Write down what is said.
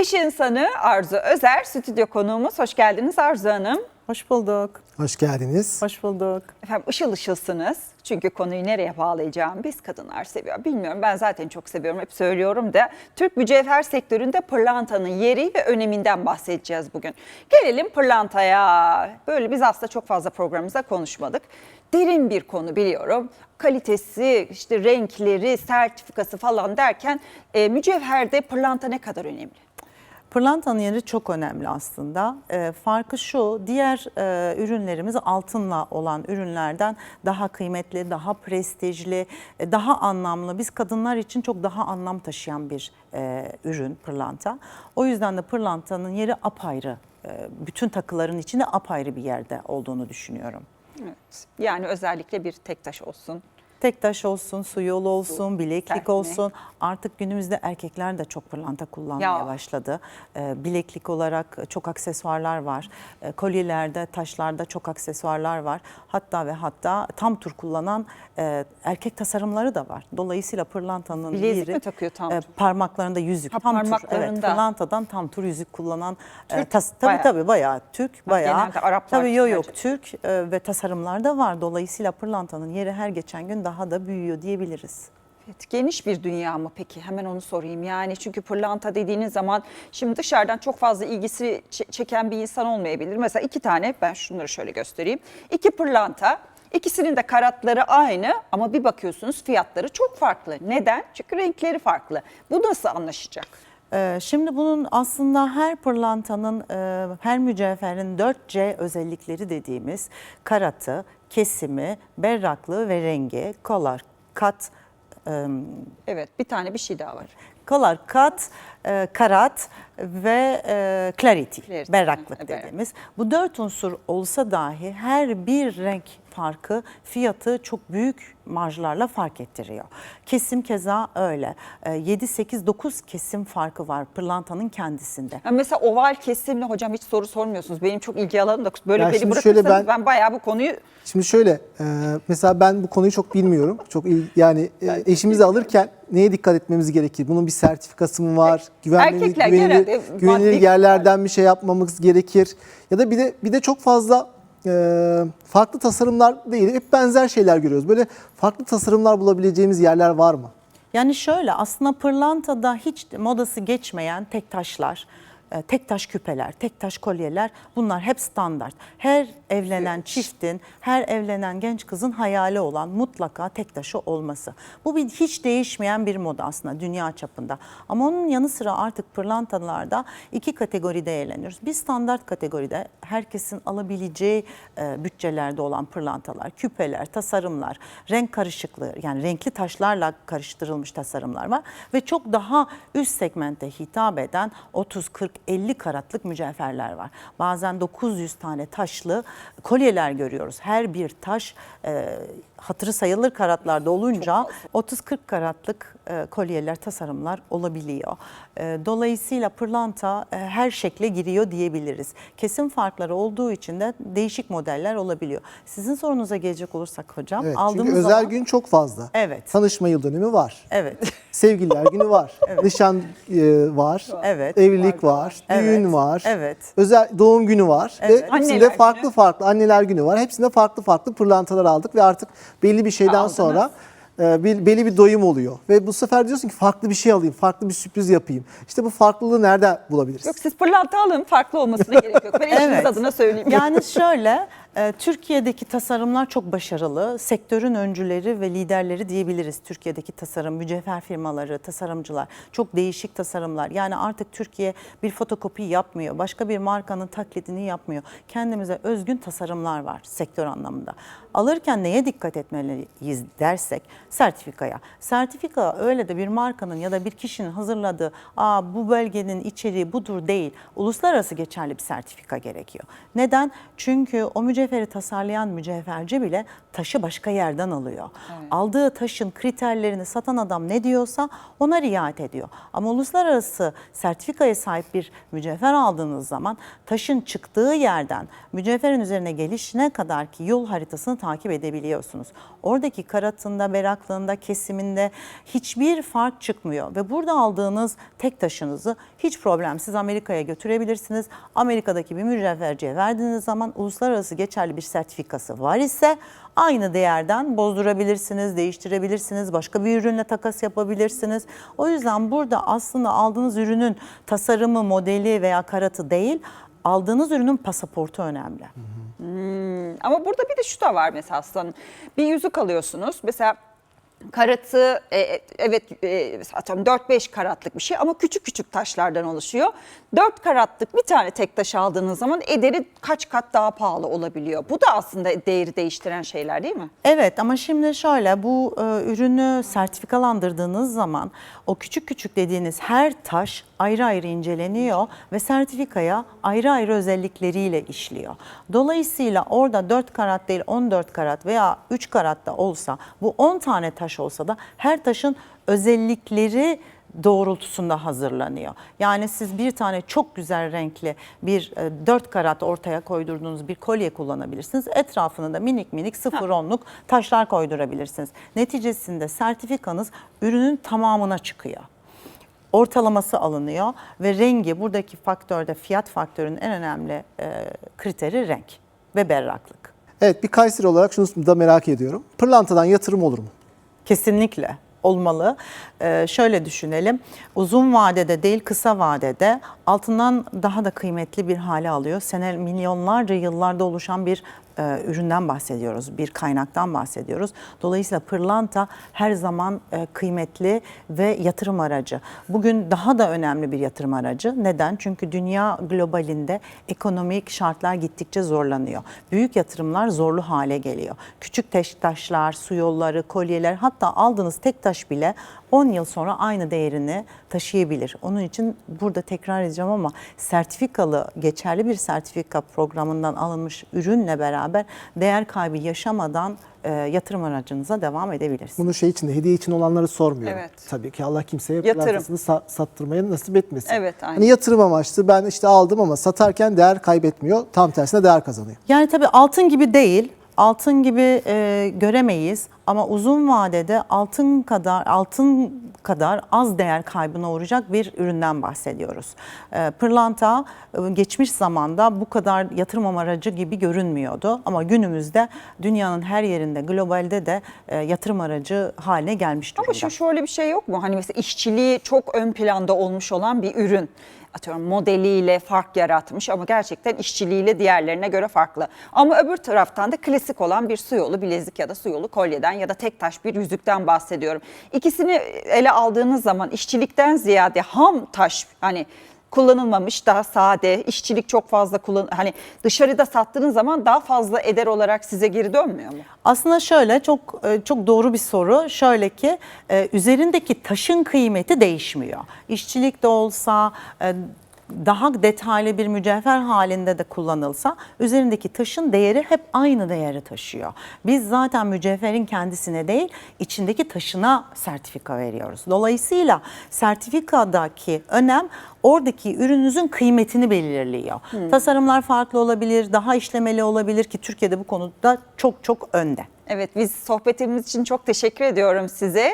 İş insanı Arzu Özer, stüdyo konuğumuz. Hoş geldiniz Arzu Hanım. Hoş bulduk. Hoş geldiniz. Hoş bulduk. Efendim ışıl ışılsınız. Çünkü konuyu nereye bağlayacağım biz kadınlar seviyor. Bilmiyorum ben zaten çok seviyorum hep söylüyorum da. Türk mücevher sektöründe pırlantanın yeri ve öneminden bahsedeceğiz bugün. Gelelim pırlantaya. Böyle biz aslında çok fazla programımızda konuşmadık. Derin bir konu biliyorum. Kalitesi, işte renkleri, sertifikası falan derken e, mücevherde pırlanta ne kadar önemli? Pırlantanın yeri çok önemli aslında. E, farkı şu, diğer e, ürünlerimiz altınla olan ürünlerden daha kıymetli, daha prestijli, e, daha anlamlı. Biz kadınlar için çok daha anlam taşıyan bir e, ürün pırlanta. O yüzden de pırlantanın yeri apayrı. E, bütün takıların içinde apayrı bir yerde olduğunu düşünüyorum. Evet. Yani özellikle bir tek taş olsun. Tek taş olsun, su yolu olsun, bileklik olsun. Artık günümüzde erkekler de çok pırlanta kullanmaya Ya. başladı. Ee, bileklik olarak çok aksesuarlar var. Ee, kolyelerde, taşlarda çok aksesuarlar var. Hatta ve hatta tam tur kullanan e, erkek tasarımları da var. Dolayısıyla pırlantanın Bilezik yeri mi takıyor tam e, tur? parmaklarında yüzük. Ha, tam tur, evet, parmaklarında. pırlantadan tam tur yüzük kullanan e, Türk tas, tabii bayağı. tabii bayağı Türk bayağı. genelde Araplar Tabii yok yok Türk e, ve tasarımlar da var. Dolayısıyla pırlantanın yeri her geçen gün daha da büyüyor diyebiliriz. Evet, geniş bir dünya mı peki? Hemen onu sorayım. Yani çünkü pırlanta dediğiniz zaman şimdi dışarıdan çok fazla ilgisi çeken bir insan olmayabilir. Mesela iki tane ben şunları şöyle göstereyim. İki pırlanta. İkisinin de karatları aynı ama bir bakıyorsunuz fiyatları çok farklı. Neden? Çünkü renkleri farklı. Bu nasıl anlaşacak? Ee, Şimdi bunun aslında her pırlantanın, e, her mücevherin 4C özellikleri dediğimiz karatı, kesimi, berraklığı ve rengi, kolar, kat, e, Evet bir tane bir şey daha var. kolar, kat, e, karat ve clarity, Clarity, berraklık evet. dediğimiz. Bu dört unsur olsa dahi her bir renk farkı fiyatı çok büyük marjlarla fark ettiriyor. Kesim keza öyle. E, 7, 8, 9 kesim farkı var pırlantanın kendisinde. Ya mesela oval kesimli hocam hiç soru sormuyorsunuz. Benim çok ilgi alanım da böyle Ya beni bırakırsanız ben, ben- bayağı bu konuyu Şimdi şöyle, e, mesela ben bu konuyu çok bilmiyorum. Çok il- yani e, eşimizi alırken neye dikkat etmemiz gerekir? Bunun bir sertifikası mı var? Güvenli, Erkekler güvenilir, genelde güvenilir yerlerden bir şey yapmamız gerekir. Ya da bir de bir de çok fazla e, farklı tasarımlar değil, hep benzer şeyler görüyoruz. Böyle farklı tasarımlar bulabileceğimiz yerler var mı? Yani şöyle aslında pırlantada hiç modası geçmeyen tek taşlar, tek taş küpeler, tek taş kolyeler bunlar hep standart. Her evlenen çiftin, her evlenen genç kızın hayali olan mutlaka tek taşı olması. Bu bir hiç değişmeyen bir moda aslında dünya çapında. Ama onun yanı sıra artık pırlantalarda iki kategoride eğleniyoruz. Bir standart kategoride herkesin alabileceği e, bütçelerde olan pırlantalar, küpeler, tasarımlar, renk karışıklığı yani renkli taşlarla karıştırılmış tasarımlar var ve çok daha üst segmente hitap eden 30 40 50 karatlık mücevherler var. Bazen 900 tane taşlı kolyeler görüyoruz. Her bir taş e, hatırı sayılır karatlarda olunca 30-40 karatlık e, kolyeler, tasarımlar olabiliyor. E, dolayısıyla pırlanta e, her şekle giriyor diyebiliriz. Kesim farkları olduğu için de değişik modeller olabiliyor. Sizin sorunuza gelecek olursak hocam, Evet, aldığımız çünkü özel zaman gün çok fazla. Evet. Tanışma yıl dönümü var. Evet. Sevgililer günü var. Nişan e, var. Evet. Evlilik var. Düğün Evet. var. Evet. Özel doğum günü var. Evet. Ve Anneler hepsinde günü. farklı farklı anneler günü var. Hepsinde farklı farklı pırlantalar aldık ve artık belli bir şeyden Aldınız. sonra bir, belli bir doyum oluyor. Ve bu sefer diyorsun ki farklı bir şey alayım, farklı bir sürpriz yapayım. İşte bu farklılığı nerede bulabiliriz? Yok siz pırlanta alın farklı olmasına gerek yok. Ben eşiniz Evet. adına söyleyeyim. Yani şöyle, e, Türkiye'deki tasarımlar çok başarılı. Sektörün öncüleri ve liderleri diyebiliriz. Türkiye'deki tasarım, mücevher firmaları, tasarımcılar. Çok değişik tasarımlar. Yani artık Türkiye bir fotokopi yapmıyor. Başka bir markanın taklidini yapmıyor. Kendimize özgün tasarımlar var sektör anlamında. Alırken neye dikkat etmeliyiz dersek sertifikaya. Sertifika öyle de bir markanın ya da bir kişinin hazırladığı Aa, bu belgenin içeriği budur değil. Uluslararası geçerli bir sertifika gerekiyor. Neden? Çünkü o mücevher mücevheri tasarlayan mücevherci bile taşı başka yerden alıyor. Aldığı taşın kriterlerini satan adam ne diyorsa ona riayet ediyor. Ama uluslararası sertifikaya sahip bir mücevher aldığınız zaman taşın çıktığı yerden mücevherin üzerine gelişine kadar ki yol haritasını takip edebiliyorsunuz. Oradaki karatında, beraklığında, kesiminde hiçbir fark çıkmıyor ve burada aldığınız tek taşınızı hiç problemsiz Amerika'ya götürebilirsiniz. Amerika'daki bir mücevherciye verdiğiniz zaman uluslararası geçerli bir sertifikası var ise aynı değerden bozdurabilirsiniz, değiştirebilirsiniz, başka bir ürünle takas yapabilirsiniz. O yüzden burada aslında aldığınız ürünün tasarımı, modeli veya karatı değil, aldığınız ürünün pasaportu önemli. Ama burada bir de şu da var mesela aslanım. Bir yüzük alıyorsunuz. Mesela karatı e, e, evet e, atıyorum 4-5 karatlık bir şey ama küçük küçük taşlardan oluşuyor. 4 karatlık bir tane tek taş aldığınız zaman ederi kaç kat daha pahalı olabiliyor. Bu da aslında değeri değiştiren şeyler değil mi? Evet ama şimdi şöyle bu e, ürünü sertifikalandırdığınız zaman o küçük küçük dediğiniz her taş ayrı ayrı inceleniyor ve sertifikaya ayrı ayrı özellikleriyle işliyor. Dolayısıyla orada 4 karat değil 14 karat veya 3 karat da olsa bu 10 tane taş olsa da her taşın özellikleri doğrultusunda hazırlanıyor. Yani siz bir tane çok güzel renkli bir 4 karat ortaya koydurduğunuz bir kolye kullanabilirsiniz. Etrafına da minik minik 0-10'luk taşlar koydurabilirsiniz. Neticesinde sertifikanız ürünün tamamına çıkıyor. Ortalaması alınıyor ve rengi buradaki faktörde fiyat faktörünün en önemli e, kriteri renk ve berraklık. Evet bir Kayseri olarak şunu da merak ediyorum. Pırlantadan yatırım olur mu? Kesinlikle olmalı. Ee, şöyle düşünelim. Uzun vadede değil kısa vadede altından daha da kıymetli bir hale alıyor. Sene milyonlarca yıllarda oluşan bir e, üründen bahsediyoruz. Bir kaynaktan bahsediyoruz. Dolayısıyla pırlanta her zaman e, kıymetli ve yatırım aracı. Bugün daha da önemli bir yatırım aracı. Neden? Çünkü dünya globalinde ekonomik şartlar gittikçe zorlanıyor. Büyük yatırımlar zorlu hale geliyor. Küçük taş- taşlar, su yolları, kolyeler hatta aldığınız tek taş bile 10 yıl sonra aynı değerini taşıyabilir. Onun için burada tekrar edeceğim ama sertifikalı, geçerli bir sertifika programından alınmış ürünle beraber değer kaybı yaşamadan e, yatırım aracınıza devam edebilirsiniz. Bunu şey için de hediye için olanları sormuyorum. Evet. Tabii ki Allah kimseye Yatırım. pırlantasını sa- sattırmayı nasip etmesin. Evet, aynen. Hani yatırım amaçlı ben işte aldım ama satarken değer kaybetmiyor. Tam tersine değer kazanıyor. Yani tabii altın gibi değil, altın gibi e, göremeyiz ama uzun vadede altın kadar altın kadar az değer kaybına uğrayacak bir üründen bahsediyoruz. E, pırlanta e, geçmiş zamanda bu kadar yatırım aracı gibi görünmüyordu ama günümüzde dünyanın her yerinde globalde de e, yatırım aracı haline gelmiş durumda. Ama şu şöyle bir şey yok mu? Hani mesela işçiliği çok ön planda olmuş olan bir ürün. Atıyorum modeliyle fark yaratmış ama gerçekten işçiliğiyle diğerlerine göre farklı. Ama öbür taraftan da klasik olan bir su yolu bilezik ya da su yolu kolyeden ya da tek taş bir yüzükten bahsediyorum. İkisini ele aldığınız zaman işçilikten ziyade ham taş hani kullanılmamış, daha sade, işçilik çok fazla kullan hani dışarıda sattığınız zaman daha fazla eder olarak size geri dönmüyor mu? Aslında şöyle çok e, çok doğru bir soru. Şöyle ki e, üzerindeki taşın kıymeti değişmiyor. İşçilik de olsa e, daha detaylı bir mücevher halinde de kullanılsa üzerindeki taşın değeri hep aynı değeri taşıyor. Biz zaten mücevherin kendisine değil içindeki taşına sertifika veriyoruz. Dolayısıyla sertifikadaki önem oradaki ürününüzün kıymetini belirliyor. Tasarımlar farklı olabilir, daha işlemeli olabilir ki Türkiye'de bu konuda çok çok önde. Evet biz sohbetimiz için çok teşekkür ediyorum size.